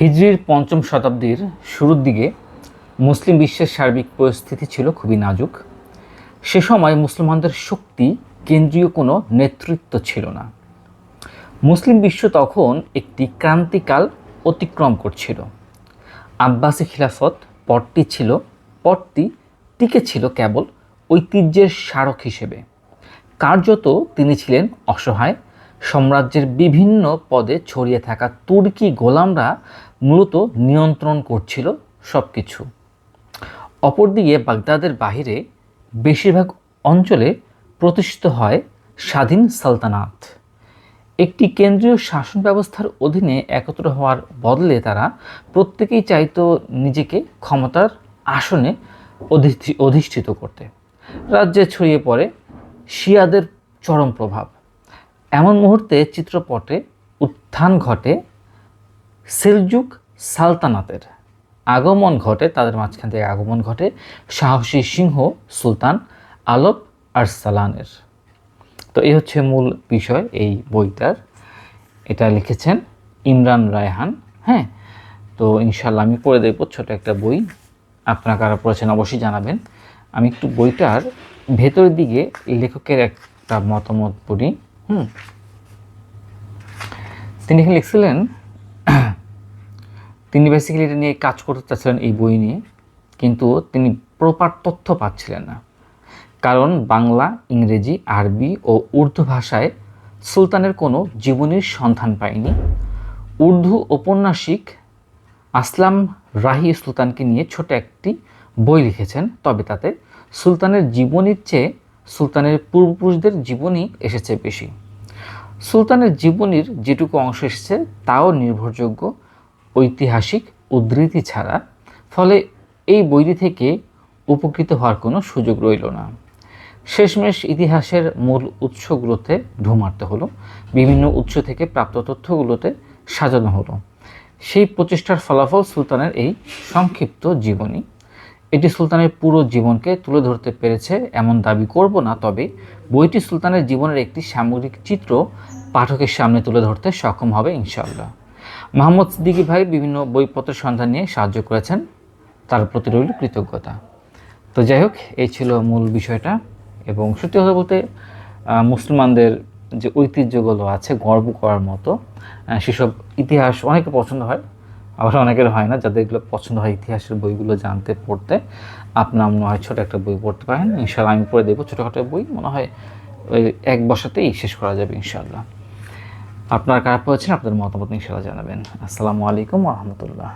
হিজরির পঞ্চম শতাব্দীর শুরুর দিকে মুসলিম বিশ্বের সার্বিক পরিস্থিতি ছিল খুবই নাজুক। সে সময় মুসলমানদের শক্তি, কেন্দ্রীয় কোনো নেতৃত্ব ছিল না। মুসলিম বিশ্ব তখন একটি ক্রান্তিকাল অতিক্রম করছিল। আব্বাসি খিলাফত পটটি ছিল, পটটি টিকে ছিল কেবল ঐতিহ্যের স্মারক হিসেবে। কার্যত তিনি ছিলেন অসহায় সাম্রাজ্যের বিভিন্ন পদে ছড়িয়ে থাকা তুর্কি গোলামরা মূলত নিয়ন্ত্রণ করছিল সব কিছু অপরদিকে বাগদাদের বাহিরে বেশিরভাগ অঞ্চলে প্রতিষ্ঠিত হয় স্বাধীন সালতানাত। একটি কেন্দ্রীয় শাসন ব্যবস্থার অধীনে একত্র হওয়ার বদলে তারা প্রত্যেকেই চাইতো নিজেকে ক্ষমতার আসনে অধিষ্ঠি- অধিষ্ঠিত করতে। রাজ্যে ছড়িয়ে পড়ে শিয়াদের চরম প্রভাব। এমন মুহূর্তে চিত্রপটে উত্থান ঘটে সেলজুক সালতানাতের। আগমন ঘটে, তাদের মাঝখান থেকে আগমন ঘটে সাহসী সিংহ সুলতান আলপ আরসালানের। তো এই হচ্ছে মূল বিষয় এই বইটার। এটা লিখেছেন ইমরান রায়হান হ্যাঁ? তো ইনশাল্লাহ আমি পড়ে দেবো ছোটো একটা বই। আপনারা কারা পড়েছেন অবশ্যই জানাবেন। আমি একটু বইটার ভেতরের দিকে লেখকের একটা মতামত পড়ি। হুম। তিনি এখানে লিখছিলেন, তিনি বেসিক্যালি এটা নিয়ে কাজ করতে চাচ্ছিলেন এই বই নিয়ে, কিন্তু তিনি প্রপার তথ্য পাচ্ছিলেন না। কারণ বাংলা, ইংরেজি, আরবি ও উর্দু ভাষায় সুলতানের কোনো জীবনীর সন্ধান পায়নি। উর্দু ঔপন্যাসিক আসলাম রাহি সুলতানকে নিয়ে ছোট একটি বই লিখেছেন, তবে তাতে সুলতানের জীবনীর চেয়ে সুলতানের পূর্বপুরুষদের জীবনী এসেছে বেশি। সুলতানের জীবনীর যেটুকু অংশ এসেছে, তাও নির্ভরযোগ্য, ঐতিহাসিক উদ্ধৃতি ছাড়া, ফলে এই বইটি থেকে উপকৃত হওয়ার কোনো সুযোগ রইল না। শেষমেশ ইতিহাসের মূল উৎসগুলোতে ঢু মারতে হলো, বিভিন্ন উৎস থেকে প্রাপ্ত তথ্যগুলোতে সাজানো হলো। সেই প্রচেষ্টার ফলাফল সুলতানের এই সংক্ষিপ্ত জীবনী এটি সুলতানের পুরো জীবনকে তুলে ধরতে পেরেছে, এমন দাবি করব না, তবে বইটি সুলতানের জীবনের একটি সামগ্রিক চিত্র পাঠকের সামনে তুলে ধরতে সক্ষম হবে, ইনশাআল্লাহ। মোহাম্মদ সিদ্দিকী ভাই বিভিন্ন বইপত্রের সন্ধান নিয়ে সাহায্য করেছেন, তার প্রতি রইল কৃতজ্ঞতা। তো যাই হোক, এই ছিল মূল বিষয়টা, এবং সত্যি কথা বলতে মুসলমানদের যে ঐতিহ্যগুলো আছে, গর্ব করার মতো সেসব ইতিহাস অনেকে পছন্দ হয় আবার অনেকের হয় না, যাদের এগুলো পছন্দ হয় ইতিহাসের বইগুলো জানতে, পড়তে। আপনার মনে হয় ছোটো একটা বই পড়তে পারেন। ইনশাল্লাহ আমি পড়ে দেবো ছোটোখাটো বই। মনে হয় ওই এক বসাতেই শেষ করা যাবে ইনশাল্লাহ আপনার কারা পড়েছেন, আপনাদের মতামত ইনশাল্লাহ জানাবেন। আসসালামু আলাইকুম রহমতুল্লাহ।